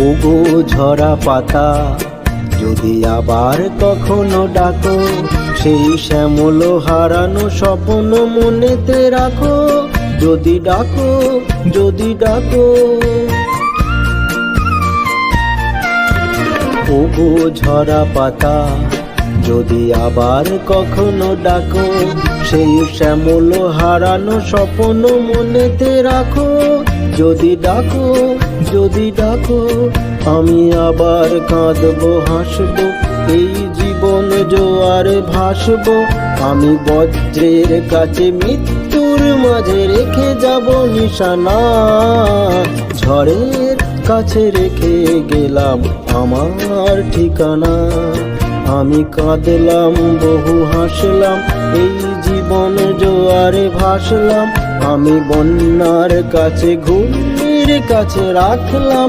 ওগো ঝরা পাতা, যদি আবার কখনো ডাকো, সেই শ্যামল হারানো স্বপ্ন মনেতে রাখো। যদি ডাকো যদি ডাকো। ওগো ঝরা পাতা, যদি আবার কখনো ডাকো, সেই শ্যামল হারানো স্বপ্ন মনেতে রাখো। যদি ডাকো যদি ডাকো, আমি আবার কাঁদবো, হাসবো, এই জীবন জোয়ারে ভাসবো। আমি বজ্রের কাছে মৃত্যুর মাঝে রেখে যাব নিশানা। ঝড়ের কাছে রেখে গেলাম আমার ঠিকানা। আমি কাঁদলাম বহু হাসলাম এই জীবন জোয়ারে ভাসলাম। আমি বন্যার কাছে ঘুমের কাছে রাখলাম।